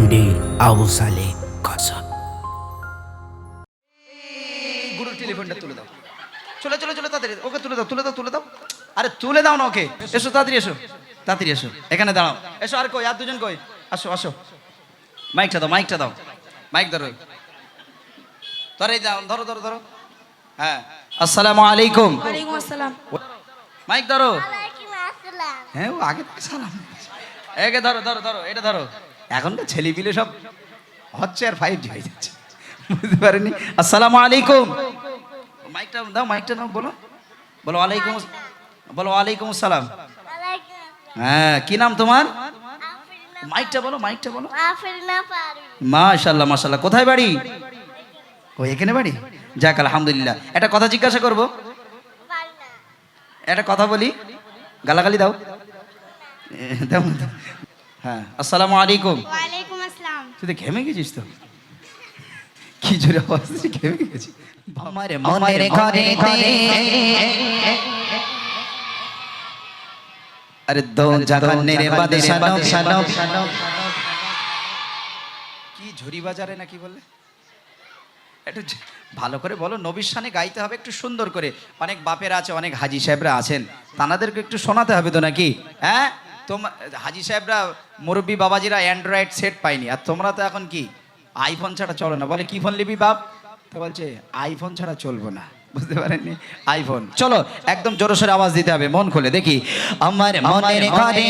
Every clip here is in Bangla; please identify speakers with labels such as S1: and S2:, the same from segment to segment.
S1: এমডি আবু সালে কাসাব
S2: গুরুর টেলিফোনটা তুলে দাও। চলে চলে চলে তাড়াতাড়ি। ওকে তুলে দাও তুলে দাও তুলে দাও। আরে তুলে দাও না ওকে। এসো তাড়াতাড়ি এসো। তাড়াতাড়ি এসো। এখানে দাঁড়াও। এসো আর কই? আর দুজন কই? আসো আসো। মাইকটা দাও মাইকটা দাও। মাইক ধরো। ধরে দাও ধরো ধরো ধরো। হ্যাঁ। আসসালামু আলাইকুম।
S3: ওয়ালাইকুম আসসালাম।
S2: মাইক ধরো।
S4: ওয়ালাইকুম আসসালাম।
S2: হ্যাঁ ও আগে সালাম। একে ধরো ধরো ধরো এটা ধরো। এখনকার ছেলেপিলে সব হচ্ছে আর ফাইভ জি হয়ে যাচ্ছে। বুঝতে পারেনি? আসসালামু আলাইকুম। মাইকটা দাও মাইকটা দাও বলো। বলো আলাইকুম বলো আলাইকুম আসসালাম। হ্যাঁ কি নাম তোমার? মাইকটা বলো মাইকটা বলো। মাশাল্লাহ মাশাল্লাহ কোথায় বাড়ি? ও এখানে বাড়ি? যাক আলহামদুলিল্লাহ। একটা কথা জিজ্ঞাসা করব। একটা কথা বলি। গালাগালি দাও দাও। হ্যাঁ আসসালামু আলাইকুম।
S4: ওয়ালাইকুম আসসালাম।
S2: তুই তো ঘেমে গেছিস তো? কি জোরে আওয়াজ ঘেমে গেছি আমারে মনের ঘরে আরে দো জাগানের বাদশা নব কি ঝুরি বাজারে নাকি বললে? একটু ভালো করে বলো নবীর সানে গাইতে হবে একটু সুন্দর করে। অনেক বাপেরা আছে অনেক হাজি সাহেবরা আছেন। তানাদেরকে একটু শোনাতে হবে তো নাকি? হ্যাঁ? তোমার হাজি সাহেবরা মুরব্বী বাবাজিরা অ্যান্ড্রয়েড সেট পায়নি। আর তোমরা তো এখন কি আইফোন ছাড়া চলো না। বলে কি ফোন নিবি বাপ? তো বলছে আইফোন ছাড়া চলবো না। বুঝতে পারেননি? আইফোন চলো একদম জোরে সোরে আওয়াজ দিতে হবে মন খুলে। দেখি আমার মনের ঘরে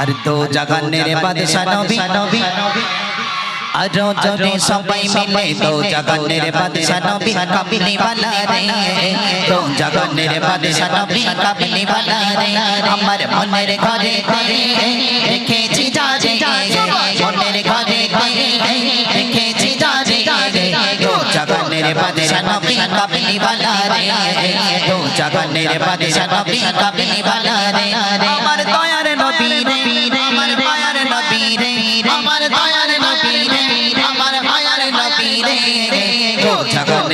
S2: আর দো জাগানের বাদশা নবী। নবী। আরও যদি সবাই মিলে তো জগন্নের বাদশা নবী কাবলি বালা রে তো জগন্নের বাদশা নবী কাবলি বালা রে আমার মনের ঘরে ঘরে রেখেছি যা যে মনের ঘরে ঘরে রেখেছি যা যে তো জগন্নের বাদশা নবী কাবলি বালা রে তো জগন্নের বাদশা নবী কাবলি বালা রে আমার দয়ার নবী নবী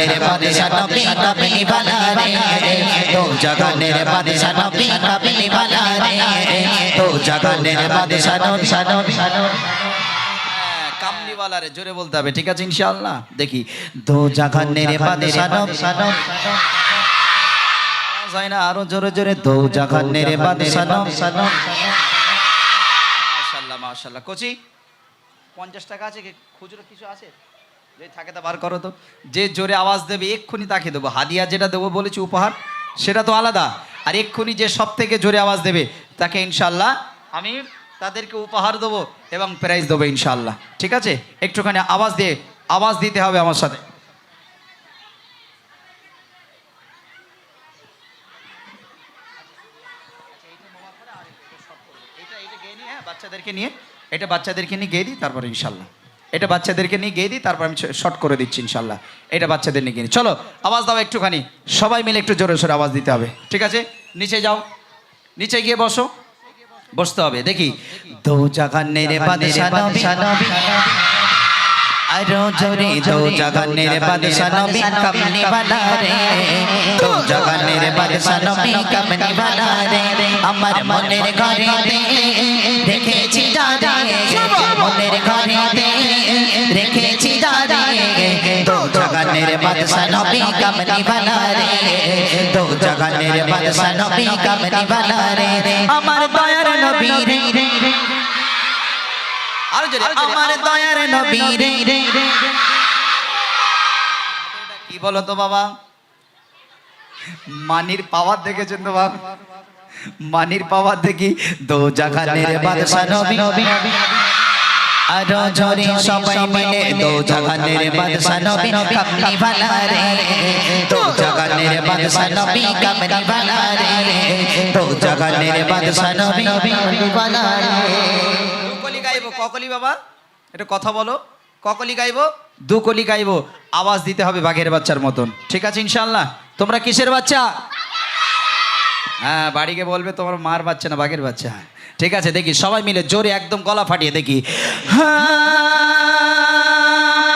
S2: নবী নবী রে তো নবী নবী রে তো নবী নবী রে জোরে বলতে হবে ঠিক আছে ইনশাআল্লাহ দেখি দো জগনের বাদশা নবী না আরও জোরে জোরে দো জগনের বাদশা নবী মাশাআল্লাহ মাশাআল্লাহ কোচি পঞ্চাশ টাকা আছে কি খুচরো কিছু আছে যে থাকে তা বার করো তো। যে জোরে আওয়াজ দেবে, এক্ষুনি তাকে দেবো। হাদিয়া যেটা দেবো বলেছি, উপহার, সেটা তো আলাদা। আর এক্ষুনি যে সব থেকে জোরে আওয়াজ দেবে, তাকে ইনশাল্লাহ আমি তাদেরকে উপহার দেবো এবং প্রাইজ দেবো ইনশাল্লাহ ঠিক আছে? একটুখানি আওয়াজ দিয়ে, আওয়াজ দিতে হবে আমার সাথে। হ্যাঁ বাচ্চাদেরকে নিয়ে, এটা বাচ্চাদেরকে নিয়ে গিয়ে দিই, তারপরে ইনশাল্লাহ এটা বাচ্চাদেরকে নিয়ে গিয়ে দিই তারপর আমি শর্ট করে দিচ্ছি ইনশাল্লাহ। এটা বাচ্চাদের নিয়ে গিয়ে চলো আওয়াজ দাও একটুখানি। সবাই মিলে একটু জোরে সোরে আওয়াজ দিতে হবে। ঠিক আছে? নিচে যাও। নিচে গিয়ে বসো। বসতে হবে। দেখি। দেখেছি দাদা মনের ঘরে জাগানের বাদশা নবী কামলি वाला রে দো জাগানের বাদশা নবী কামলি वाला রে আমার দয়ার নবী রে আর জোরে আমার দয়ার নবী রে কি বলো তো বাবা মানির পাওয়ার দেখেছেন তো বাবা মানির পাওয়ার দেখি দো জাগানের বাদশা নবী আরও জোরে সবাই মিলে তো জগনের বাদশা নবী কাপনি ভালা রে তো জগনের বাদশা নবী কাপনি ভালা রে তো জগনের বাদশা নবী কাপনি ভালা রে কোকলি গাইবো কোকলি বাবা একটু কথা বলো। কোকলি গাইবো দু দুকলি গাইবো আওয়াজ দিতে হবে বাঘের বাচ্চার মতন। ঠিক আছে ইনশাআল্লাহ? তোমরা কিসের বাচ্চা? হ্যাঁ বাড়িকে বলবে তোমার মার বাচ্চা না বাঘের বাচ্চা। হ্যাঁ ঠিক আছে, দেখি, সবাই মিলে জোরে একদম গলা ফাটিয়ে দেখি।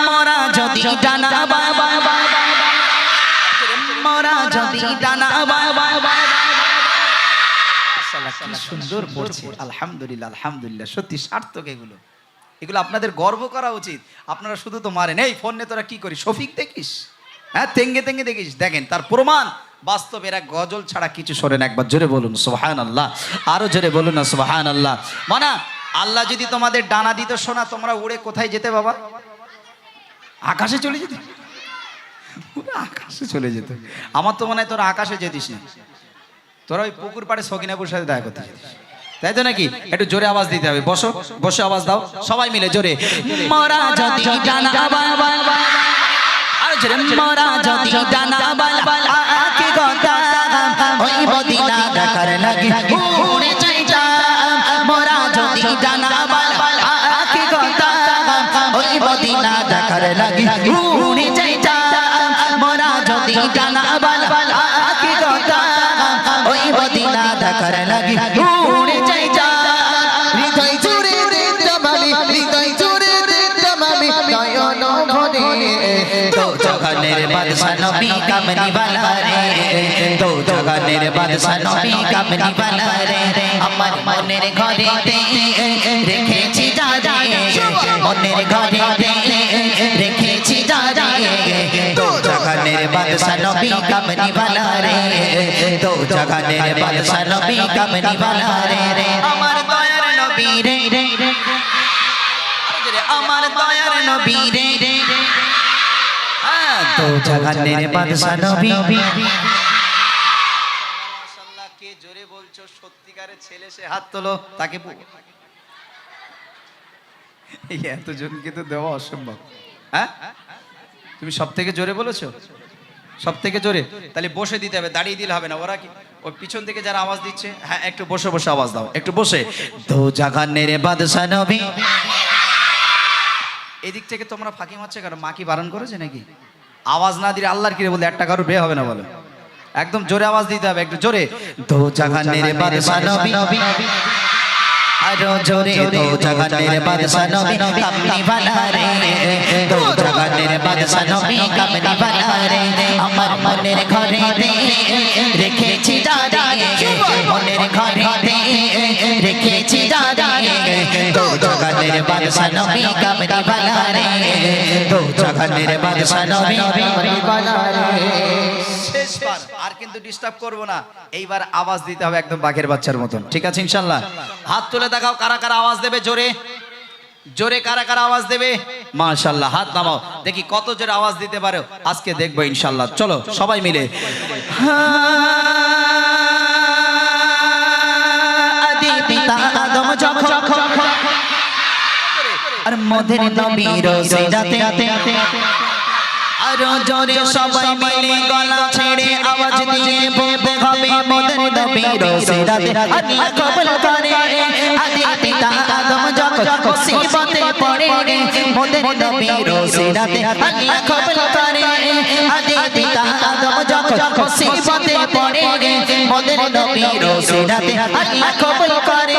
S2: মরা যদি ডানা বা- বা- বা- মরা যদি ডানা বা- বা- বা- মাশাআল্লাহ, কি সুন্দর পড়ছে। আলহামদুলিল্লাহ আলহামদুলিল্লাহ, সত্যি সার্থক এগুলো। এগুলো আপনাদের গর্ব করা উচিত। আপনারা শুধু তো মারেন। এই ফোন ফোনে তোরা কি করিস? শফিক দেখিস? হ্যাঁ তেঙ্গে তেঙ্গে দেখিস। দেখেন, তার প্রমাণ বাস্তব এরা গজল ছাড়া কিছু শোনেন একবার জোরে বলুন সোহান আল্লাহ আরও জোরে বলুন না সোহান আল্লাহ মানা, আল্লাহ যদি তোমাদের ডানা দিত শোনা তোমরা উড়ে কোথায় যেতে বাবা? আকাশে চলে যেতে? আকাশে চলে যেত। আমার তো মনে হয় তোরা আকাশে যেতিস না। তোরা ওই পুকুর পাড়ে সকিনাপুর সাথে দেখা করতে যেতিস। তাই তো নাকি? একটু জোরে আওয়াজ দিতে হবে। বসো, বসে, আওয়াজ দাও। সবাই মিলে জোরে। মরা জানা আর জোরে, মরা যদি জানা দেখার লাগি? উড়ে চাইতা হৃদয় জুড়ে জামালি হৃদয় জুড়ে জামালি নয়ন ভরে তো জগনের বাদশা নবী কামনি বালা রে। তো জগনের বাদশা নবী কামনি বালা রে। আমার মনের ঘরেতে রেখেছি দাদা মনের ঘরেতে রেখেছি দাদা তো জগনের বাদশা নবী কামনি বালা রে। তো জগনের বাদশা নবী কামনি বালা রে আমার দয়ার নবী রে। রে রে আমার দয়ার নবী রে। রে তো জাগানের বাদশা নবী। মাশাআল্লাহ কে জোরে বলছো? সত্যিকারের ছেলে সে হাত তোলো তাকে এতজনকে তো দেওয়া অসম্ভব। হ্যাঁ? তুমি সব থেকে জোরে বলেছ? সব থেকে জোরে? তাহলে বসে দিতে হবে, দাঁড়িয়ে দিলে হবে না। ওরা কি ওই পিছন থেকে যারা আওয়াজ দিচ্ছে হ্যাঁ একটু বসে বসে আওয়াজ দাও, একটু বসে। তো জাগানের বাদশা নবী। এদিক থেকে তোমরা ফাঁকি মারছে কেন? মা কি বারণ করেছে নাকি? আওয়াজ না দিলে আল্লাহর কিরে বলে একটা কারও বে হবে না বলো? একদম জোরে আওয়াজ দিতে হবে, একটু জোরে। তো জাগানের বাদশা নবী। আরও জোরে তো জগতের বাদশা নবী কামনি বালা রে। তো জগতের বাদশা নবী কামনি বালা রে। আমার মনের ঘরে রেখেছি মনের ঘরে তো জাগানের বাদশা নবী কামনি বালা রে তো জাগানের বাদশা নবী কামনি বালা রে শেষবার, আর কিন্তু ডিস্টার্ব করব না। এইবার আওয়াজ দিতে হবে একদম বাঘের বাচ্চার মতন। ঠিক আছে ইনশাল্লাহ? হাত তুলে দেখাও কারা কারা আওয়াজ দেবে জোরে। জোরে কারা কারা আওয়াজ দেবে? মাশাল্লাহ, হাত নামাও। দেখি কত জোরে আওয়াজ দিতে পারো। আজকে দেখব ইনশাল্লাহ। চলো, সবাই মিলে। আদি পিতা আদম যখন আর মধের নবীর সিরাতে। আরও জোরে সবাই মিলে গলা ছেড়ে আওয়াজ দিয়ে বলতে হবে মদন নবীর সিরাতে। আল্লাহ কবুল করে আদি পিতা আদম যখন মুসিবতে পড়ে মদন নবীর সিরাতে। আল্লাহ কবুল করে আদি পিতা আদম যখন মুসিবতে পড়ে মদন নবীর সিরাতে। আল্লাহ কবুল করে।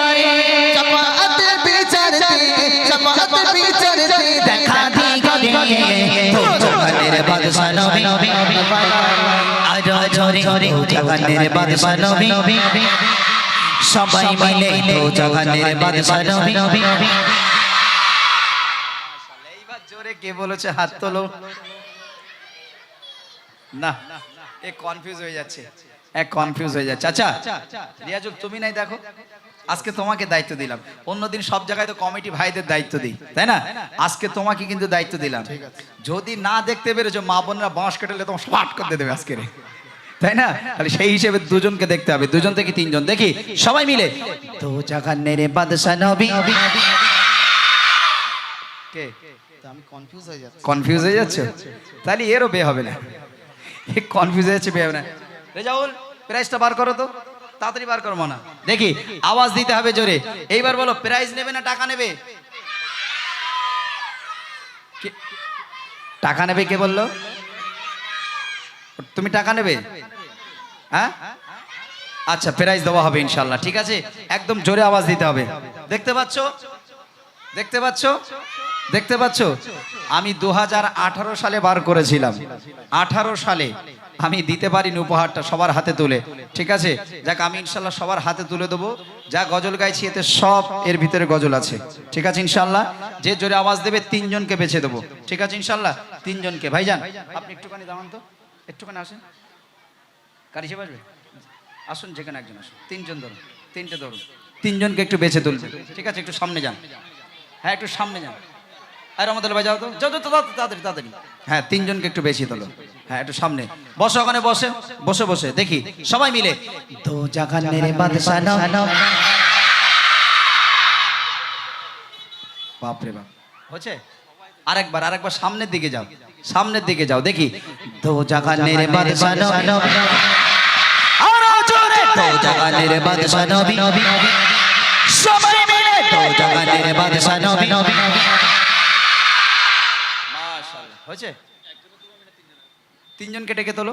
S2: গরে বাদশা নবী। আরও জোরে তো বাদশা নবী। সবাই মিলে তো জগনের বাদশা নবী। জোরে কে বলেছে হাত তোলো। না এ কনফিউজ হয়ে যাচ্ছে। এক কনফিউজ হয়ে যাচ্ছে। আচ্ছা রিয়াজুল তুমি নাই দেখো। আজকে তোমাকে দায়িত্ব দিলাম। অন্যদিন সব জায়গায় তো কমিটি ভাইদের দায়িত্ব দিই তাই না? আজকে তোমাকে কিন্তু দায়িত্ব দিলাম। যদি না দেখতে পেরেছ মা বোনরা বাঁশ কেটেলে তোমার স্পাট করতে দেবে আজকে তাই না? তাহলে সেই হিসেবে দুজনকে দেখতে হবে দুজন থেকে তিনজন। দেখি সবাই মিলে। তো জাগানের বাদশা নবী। কে?
S1: আমি কনফিউজ হয়ে যাচ্ছি।
S2: কনফিউজ হয়ে যাচ্ছে? তাহলে এরও বে হবে না। এ কনফিউজ হয়ে যাচ্ছে বে হবে না। রেজাউল প্রাইসটা বার করো তো। তাড়াতাড়ি বার করব না দেখি, আওয়াজ দিতে হবে জোরে। এইবার বলো প্রাইজ নেবে না টাকা নেবে? টাকা নেবে কে বলল? তুমি টাকা নেবে? হ্যাঁ? আচ্ছা প্রাইজ দেওয়া হবে ইনশাল্লাহ ঠিক আছে? একদম জোরে আওয়াজ দিতে হবে। দেখতে পাচ্ছ? দেখতে পাচ্ছ? দেখতে পাচ্ছ? আমি দু হাজার আঠারো সালে বার করেছিলাম। আঠারো সালে। আমি দিতে পারিনি উপহারটা সবার হাতে তুলে। ঠিক আছে? যাক, আমি ইনশাল্লাহ সবার হাতে তুলে দেবো। যা গজল গাইছি, এতে সব এর ভিতরে গজল আছে। ঠিক আছে ইনশাল্লাহ? যে জোরে আওয়াজ দেবে, তিনজনকে বেছে দেবো। ঠিক আছে ইনশাল্লাহ? তিনজনকে। ভাইজান, আপনি একটুখানি দাঁড়ান তো। একটুখানি আসেন। কার হিসেবে আসবে? আসুন, যেখানে একজন আসুন। তিনজন ধরুন। তিনটে ধরুন। তিনজনকে একটু বেছে তুলবে। ঠিক আছে, একটু সামনে যান। হ্যাঁ একটু সামনে যান। আর আমাদের ভাই যাও তো। যাও তাড়াতাড়ি তাড়াতাড়ি হ্যাঁ তিনজনকে একটু বেশি তোলো। হ্যাঁ একটু সামনে। বসো ওখানে বসে বসে বসে দেখি। সবাই মিলে।
S5: দো জাগানের বাদশা নবী
S2: বাপরে বাপ। হচ্ছে আরেকবার আরেকবার সামনের দিকে যাও। সামনের দিকে যাও দেখি।
S5: জাগানের আরও জোরে। জাগানের নবী সবাই মিলে। জাগানের নবী
S2: হয়েছে? তিনজনকে ডেকে তোলো?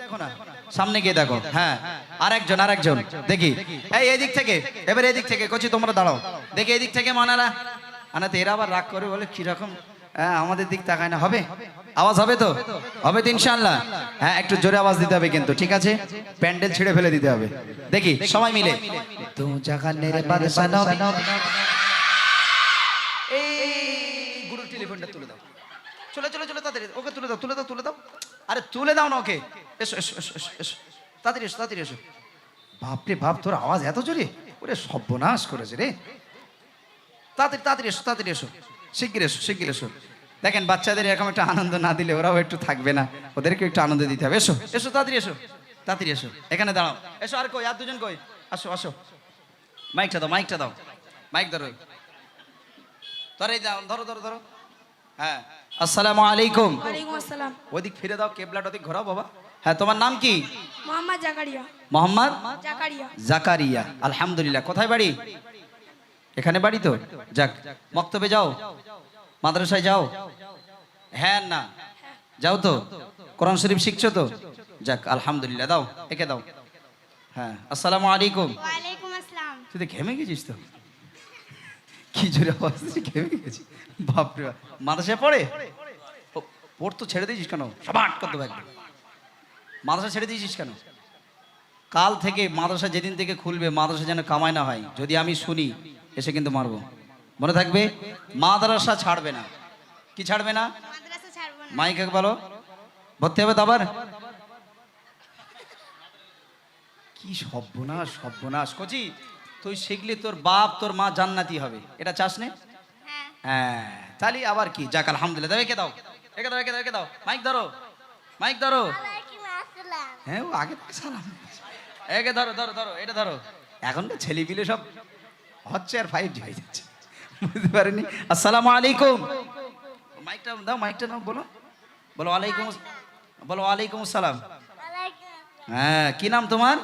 S2: দেখো না সামনে গিয়ে দেখো। হ্যাঁ আরেকজন আরেকজন। দেখি। এই এদিক থেকে এবার এদিক থেকে কচি তোমরা দাঁড়াও। দেখি এদিক থেকে মানারা। আনাতে এরা আবার রাগ করে বলে কীরকম হ্যাঁ আমাদের দিক তাকায় না। হবে? আওয়াজ হবে তো? হবে তো ইনশাআল্লাহ। হ্যাঁ একটু জোরে আওয়াজ দিতে হবে কিন্তু ঠিক আছে? প্যান্ডেল ছিঁড়ে ফেলে দিতে হবে। দেখি সবাই মিলে।
S5: দো জাগানের বাদশা নবী।
S2: এই গুরুর টেলিফোনটা তুলে দাও। চলে চলে চলে, তাড়াতাড়ি। ওকে তুলে দাও তুলে দাও তুলে দাও। আরে তুলে দাও না ওকে। এসো এসো এসো এসো এসো। তাড়াতাড়ি এসো তাড়াতাড়ি এসো। বাপরে বাপ, তোর আওয়াজ এত জোরে? ওরে সর্বনাশ করেছে রে। তাড়াতাড়ি তাড়াতাড়ি এসো তাড়াতাড়ি এসো। শিগগির এসো শিগগির এসো। দেখেন, বাচ্চাদের এরকম একটা আনন্দ না দিলে ওরাও একটু থাকবে না। ওদেরকে একটু আনন্দ দিতে হবে। এসো এসো, তাড়াতাড়ি এসো। তাড়াতাড়ি এসো। এখানে দাঁড়াও। এসো আর কই? আর দুজন কই? আসো আসো। মাইকটা দাও মাইকটা দাও। মাইক ধরো। ধরে, ধরো ধরো। হ্যাঁ। আসসালামু আলাইকুম।
S3: ওয়ালাইকুম আসসালাম।
S2: ওদিক ফিরে দাও কেবলাটা ওদিক ঘোরাও বাবা। হ্যাঁ তোমার নাম কি?
S3: মোহাম্মদ জাকারিয়া।
S2: মোহাম্মদ
S3: জাকারিয়া।
S2: জাকারিয়া। আলহামদুলিল্লাহ কোথায় বাড়ি? এখানে বাড়ি তো? যাক মক্তবে যাও। মাদ্রাসায় যাও। হ্যাঁ না যাও তো। কোরআন শরীফ শিখছো তো? যাক আলহামদুলিল্লাহ দাও একে দাও। হ্যাঁ আসসালামু আলাইকুম।
S6: ওয়ালাইকুম আসসালাম।
S2: তুই তো ঘেমে গেছিস তো? কি জোরে আওয়াজ ঘেমে গেছি? বাপরে বাপ। মাদ্রাসায় পড়ে? ও, পড় তো ছেড়ে দিয়েছিস কেন? সবাট কত একদম মাদ্রাসা ছেড়ে দিয়েছিস কেন? কাল থেকে মাদ্রাসা যেদিন থেকে খুলবে মাদ্রাসা যেন কামাই না হয়। যদি আমি শুনি এসে কিন্তু মারবো। মনে থাকবে? মাদ্রাসা ছাড়বে না। কি ছাড়বে না?
S6: ছাড়বো
S2: বলো ভর্তি হবে তো আবার? কি সর্বনাশ সর্বনাশ। কচি তুই শিখলি তোর বাপ তোর মা জান্নাতি হবে। এটা চাস নে?
S6: হ্যাঁ।
S2: হ্যাঁ তাহলে আবার কি? যাক আলহামদুলিল্লাহ। দাও একে দাও। একে দাও একে দাও একে দাও। মাইক ধরো। মাইক ধরো। হ্যাঁ ও আগে সালাম একে ধরো ধরো ধরো। এটা ধরো। এখন তো ছেলেপিলে সব হচ্ছে আর ফাইভ জি হয়ে যাচ্ছে। বুঝতে পারেনি? আসসালামু আলাইকুম। মাইকটা দাও মাইকটা নাও বলো। বলো ওয়ালাইকুম বলো ওয়ালাইকুম আসসালাম। হ্যাঁ কি নাম তোমার?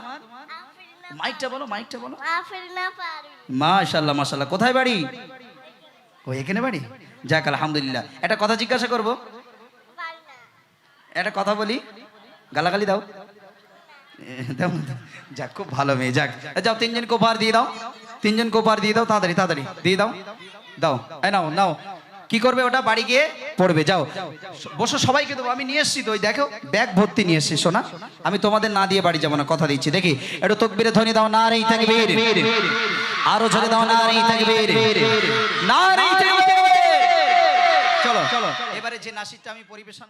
S2: মাইকটা বলো মাইকটা বলো। মাশাল্লাহ মাশাল্লাহ কোথায় বাড়ি? ও এখানে বাড়ি? যাক আলহামদুলিল্লাহ। একটা কথা জিজ্ঞাসা করব? একটা কথা বলি? গালাগালি দাও। যাক খুব ভালো মেয়ে যাক। যাও তিনজন কোপার দিয়ে দাও। তিনজন কোপার দিয়ে দাও তাড়াতাড়ি তাড়াতাড়ি। দিয়ে দাও। দাও নাও নাও। কি করবে ওটা? বাড়ি গিয়ে পড়বে। যাও। বসো সবাইকে দেবো। আমি নিয়ে এসছি তো। ওই দেখো ব্যাগ ভর্তি নিয়ে এসছি সোনা। আমি তোমাদের না দিয়ে বাড়ি যাব না কথা দিচ্ছি। দেখি একটু তকবিরে ধ্বনি দাও। না রেই থাকবে আরও ঝরে দাও। না রেই থাকবে না রেই থাকবে চলো। চলো। এবারে যে নাসিরটা আমি পরিবেশন